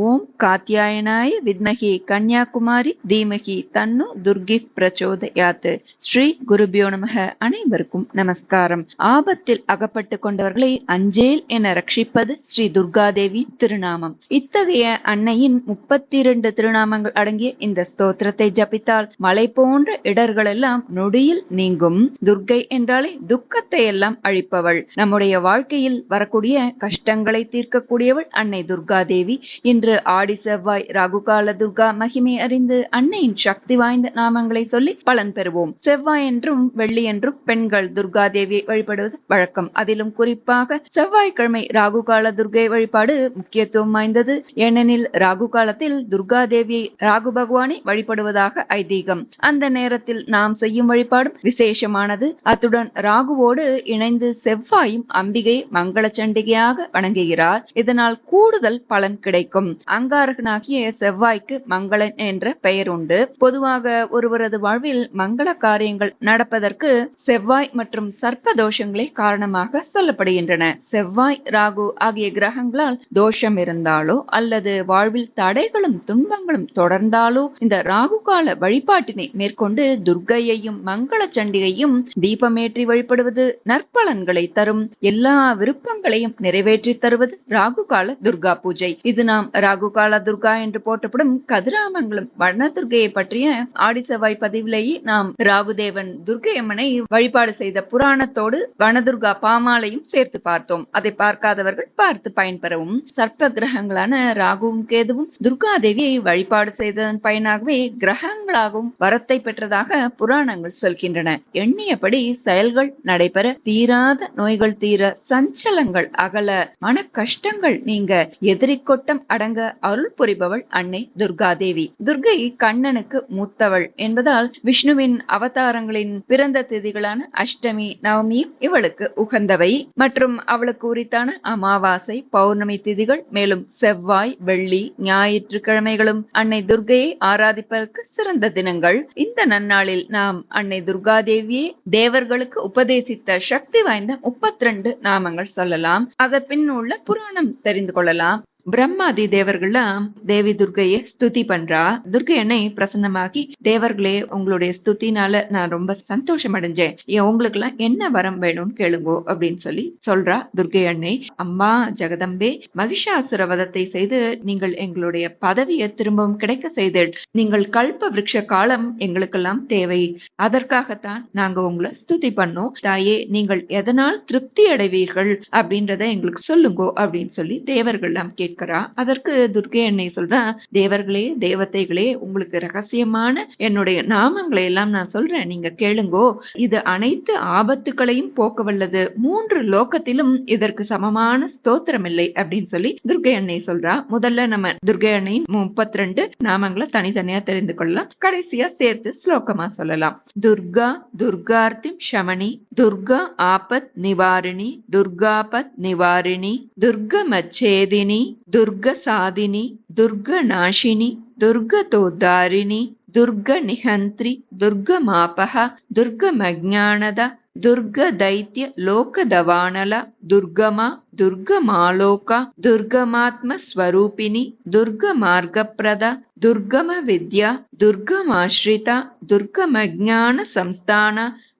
ஓம் காத்தியாயனாய வித்மகி கன்னியாகுமாரி தீமகி தன்னு துர்கி பிரச்சோதயாத் ஸ்ரீ குருபியோ நமக. அனைவருக்கும் நமஸ்காரம். ஆபத்தில் அகப்பட்டு கொண்டவர்களை அஞ்சேல் என ரட்சிப்பது ஸ்ரீ துர்காதேவி திருநாமம். இத்தகைய அன்னையின் முப்பத்தி இரண்டு திருநாமங்கள் அடங்கிய இந்த ஸ்தோத்திரத்தை ஜபித்தால் மலை போன்ற இடர்கள் எல்லாம் நொடியில் நீங்கும். துர்கை என்றாலே துக்கத்தை எல்லாம் அழிப்பவள். நம்முடைய வாழ்க்கையில் வரக்கூடிய கஷ்டங்களை தீர்க்கக்கூடியவள் அன்னை துர்காதேவி. இன்று ஆடி செவ்வாய் ராகுகால துர்கா மகிமை அறிந்து அன்னையின் சக்தி வாய்ந்த நாமங்களை சொல்லி பலன் பெறுவோம். செவ்வாய் என்றும் வெள்ளி என்றும் பெண்கள் துர்கா தேவியை வழிபடுவது வழக்கம். அதிலும் குறிப்பாக செவ்வாய்க்கிழமை ராகுகால துர்கை வழிபாடு முக்கியத்துவம் வாய்ந்தது. ஏனெனில் ராகு காலத்தில் துர்கா தேவியை ராகு பகவானை வழிபடுவதாக ஐதீகம். அந்த நேரத்தில் நாம் செய்யும் வழிபாடும் விசேஷமானது. அத்துடன் ராகுவோடு இணைந்து செவ்வாயும் அம்பிகை மங்கள சண்டிகையாக வணங்குகிறார். இதனால் கூடுதல் பலன் கிடைக்கும். அங்காரகனாகிய செவ்வாய்க்கு மங்களன் என்ற பெயர் உண்டு. பொதுவாக ஒருவரது வாழ்வில் மங்கள காரியங்கள் நடப்பதற்கு செவ்வாய் மற்றும் சர்ப்ப தோஷங்களே காரணமாக சொல்லப்படுகின்றன. செவ்வாய் ராகு ஆகிய கிரகங்களால் தோஷம் இருந்தாலோ அல்லது வாழ்வில் தடைகளும் துன்பங்களும் தொடர்ந்தாலோ இந்த ராகு கால வழிபாட்டினை மேற்கொண்டு துர்க்கையையும் மங்கள சண்டிகையும் தீபமேற்றி வழிபடுவது நற்பலன்களை தரும். எல்லா விருப்பங்களையும் நிறைவேற்றி தருவது ராகு கால துர்கா பூஜை. இது நாம் ராகு கால துர்கா என்று போற்றப்படும் கதிராமங்கலம் வண்ணதுர்கையை பற்றிய ஆடி செவ்வாய் பதிவிலேயே நாம் ராகுதேவன் துர்கை அம்மனை வழிபாடு செய்த புராணத்தோடு வனதுர்கா பாமாலையும் சேர்த்து பார்த்தோம். அதை பார்க்காதவர்கள் பார்த்து பயன்பெறவும். சர்ப்ப கிரகங்களான ராகுவும் கேதுவும் துர்காதேவியை வழிபாடு செய்ததன் பயனாகவே கிரகங்களாகவும் வரத்தை பெற்றதாக புராணங்கள் சொல்கின்றன. எண்ணியபடி செயல்கள் நடைபெற தீராத நோய்கள் தீர சஞ்சலங்கள் அகல மன கஷ்டங்கள் நீங்க எதிரி கொட்டம் வழங்க அருள் புரிபவள் அன்னை துர்காதேவி. துர்கை கண்ணனுக்கு மூத்தவள் என்பதால் விஷ்ணுவின் அவதாரங்களின் பிறந்த திதிகளான அஷ்டமி நவமியும் இவளுக்கு உகந்தவை. மற்றும் அவளுக்கு உரித்தான அமாவாசை பௌர்ணமி திதிகள் மேலும் செவ்வாய் வெள்ளி ஞாயிற்றுக்கிழமைகளும் அன்னை துர்கையை ஆராதிப்பதற்கு சிறந்த தினங்கள். இந்த நன்னாளில் நாம் அன்னை துர்காதேவியே தேவர்களுக்கு உபதேசித்த சக்தி வாய்ந்த முப்பத்தி ரெண்டு நாமங்கள் சொல்லலாம். அதன் பின் உள்ள புராணம் தெரிந்து கொள்ளலாம். பிரம்மாதி தேவர்கள்லாம் தேவி துர்கையை ஸ்துதி பண்றா. துர்கை என்னை பிரசன்னமாகி தேவர்களே உங்களுடைய ஸ்துதினால நான் ரொம்ப சந்தோஷம் அடைஞ்சேன் உங்களுக்கு எல்லாம் என்ன வரம் வேணும்னு கேளுங்கோ அப்படின்னு சொல்லி சொல்றா துர்கை அன்னை. அம்மா ஜெகதம்பே மகிஷாசுர வதத்தை செய்து நீங்கள் எங்களுடைய பதவியை திரும்பவும் கிடைக்க செய்தேள் நீங்கள் கல்ப விரக்ஷ காலம் எங்களுக்கெல்லாம் தேவை. அதற்காகத்தான் நாங்க உங்களை ஸ்துதி பண்ணோம். தாயே நீங்கள் எதனால் திருப்தி அடைவீர்கள்? அப்படின்றத எங்களுக்கு சொல்லுங்கோ அப்படின்னு சொல்லி தேவர்கள் எல்லாம் கேட்கிறா. அதற்கு துர்கே என்னை சொல்றா தேவர்களே தேவதைகளே உங்களுக்கு ரகசியமான என்னுடைய நாமங்களை எல்லாம் நான் சொல்றேன். நீங்க கேளுங்கோ. இது அனைத்து ஆபத்துகளையும் போக்க வல்லது மூன்று லோகத்திலும் இதற்கு சமமான ஸ்தோத்திரம் இல்லை. அப்படின்னு சொல்லி துர்கை அன்னை சொல்றா. முதல்ல நம்ம துர்கை அன்னையின் முப்பத்தி ரெண்டு நாமங்களை தனித்தனியா தெரிந்து கொள்ளலாம். கடைசியா சேர்த்து ஸ்லோகமா சொல்லலாம். துர்கா துர்கார்த்திம் ஷமணி துர்கா ஆபத் நிவாரிணி துர்காபத் நிவாரிணி துர்கமச்சேதினி दुर्गसादिनि दुर्गनाशिनि दुर्गतोद्धारिणि दुर्गनिहन्त्रि दुर्गमापः दुर्गमज्ञानद दुर्गदैत्य लोकदवानल दुर्गमा दुर्गमालोक दुर्गमात्मस्वरूपिणि दुर्गमार्गप्रद दुर्गमविद्या दुर्गमाश्रिता दुर्गमज्ञानसंस्थान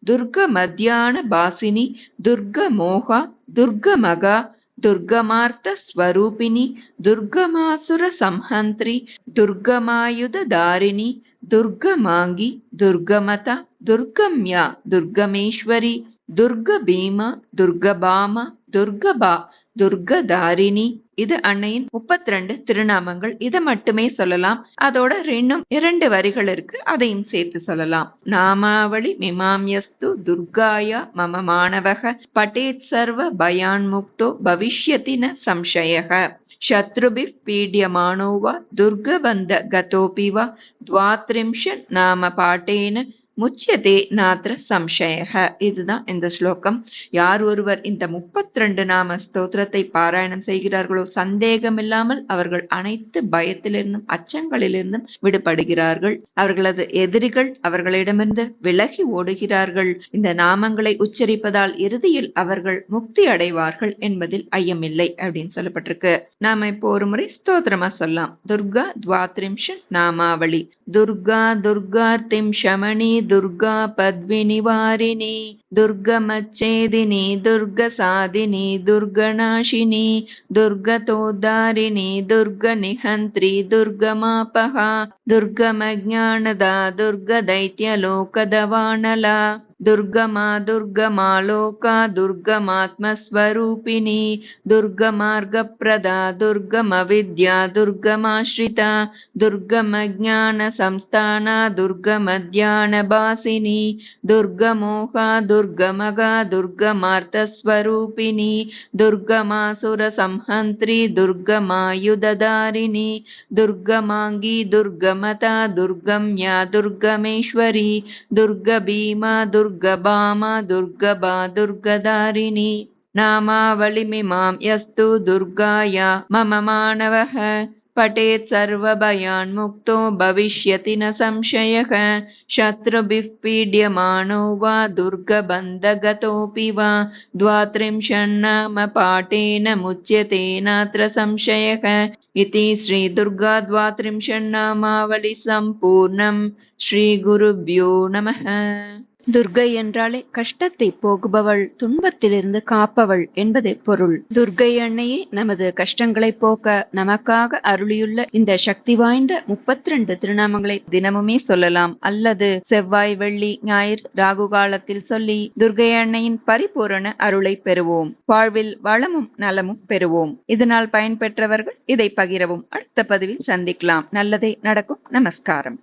दुर्गमध्यानभासिनि दुर्गमोह दुर्गमग दुर्गमार्तस्वरूपिणि दुर्गमासुरसंहन्त्रि दुर्गमायुधधारिणि दुर्गमाङ्गि दुर्गमत दुर्गम्या दुर्गमेश्वरि दुर्गभीम दुर्गभाम दुर्गभा துர்கதாரிணி இது அன்னையின் முப்பத்தி ரெண்டு திருநாமங்கள் இதை மட்டுமே சொல்லலாம் அதோட இன்னும் இரண்டு வரிகள் இருக்கு அதையும் சேர்த்து சொல்லலாம் நாமாவளி மிமாம்யஸ்து துர்காய மம மாணவக பட்டேத் சர்வ பயான்முக்தோ பவிஷ்யதி ந சம்சயக शत्रुभिः पीड्यमानो वा दुर्गबन्ध गतोऽपि वा द्वात्रिंशत् नाम पाठेन முச்சியதே நாத்திர சம்சயக. இதுதான் இந்த ஸ்லோகம். யார் ஒருவர் இந்த முப்பத்தி ரெண்டு நாம ஸ்தோத்திரத்தை பாராயணம் செய்கிறார்களோ சந்தேகமில்லாமல் அவர்கள் அனைத்து பயத்திலிருந்தும் அச்சங்களிலிருந்தும் விடுபடுகிறார்கள். அவர்களது எதிரிகள் அவர்களிடமிருந்து விலகி ஓடுகிறார்கள். இந்த நாமங்களை உச்சரிப்பதால் இறுதியில் அவர்கள் முக்தி அடைவார்கள் என்பதில் ஐயமில்லை அப்படின்னு சொல்லப்பட்டிருக்கு. நாம இப்போ ஒரு முறை ஸ்தோத்திரமா சொல்லலாம். துர்கா துவாத்ரிம்ஷன் நாமாவளி. துர்கா துர்கா திம் ஷமணி దుర్గా పద్మిని వారిని దుర్గమచ్చేదిని దుర్గ సాధిని దుర్గనాశిని దుర్గతోద్ధారిణి దుర్గ నిహంత్రి దుర్గమాపహ దుర్గమజ్ఞానద దుర్గ దైత్యలోకద दुर्गमा दुर्गमालोका दुर्गमात्मस्वरूपिणी दुर्गमार्गप्रदा दुर्गमविद्या दुर्गमाश्रिता दुर्गमज्ञानसंस्थाना दुर्गमध्यानभासिनी दुर्गमोहा दुर्गमगा दुर्गमार्थस्वरूपिणी दुर्गमासुरसंहन्त्री दुर्गमायुधधारिणी दुर्गमाङ्गी दुर्गमता दुर्गम्या दुर्गमेश्वरी दुर्गभीमा दुर्ग दुर्गभा दुर्गधारिणी नामावलिमिमां यस्तु दुर्गाया मम मानवः। पठेत् सर्वभयान्मुक्तो भविष्यति न संशयः। शत्रुभिः पीड्यमानो वा दुर्गबन्धगतोऽपि वा द्वात्रिंशन्नाम नात्र संशयः। इति श्रीदुर्गा द्वात्रिंशन्नामावलि सम्पूर्णम्। श्रीगुरुभ्यो नमः துர்கை என்றாலே கஷ்டத்தை போகுபவள் துன்பத்திலிருந்து காப்பவள் என்பது பொருள். துர்கை அன்னையே நமது கஷ்டங்களை போக்க நமக்காக அருளியுள்ள இந்த சக்தி வாய்ந்த முப்பத்தி ரெண்டு திருநாமங்களை தினமுமே சொல்லலாம். அல்லது செவ்வாய் வெள்ளி ஞாயிறு ராகு காலத்தில் சொல்லி துர்கை அன்னையின் பரிபூரண அருளை பெறுவோம். வாழ்வில் வளமும் நலமும் பெறுவோம். இதனால் பயன்பெற்றவர்கள் இதை பகிரவும். அடுத்த பதிவில் சந்திக்கலாம். நல்லதே நடக்கும். நமஸ்காரம்.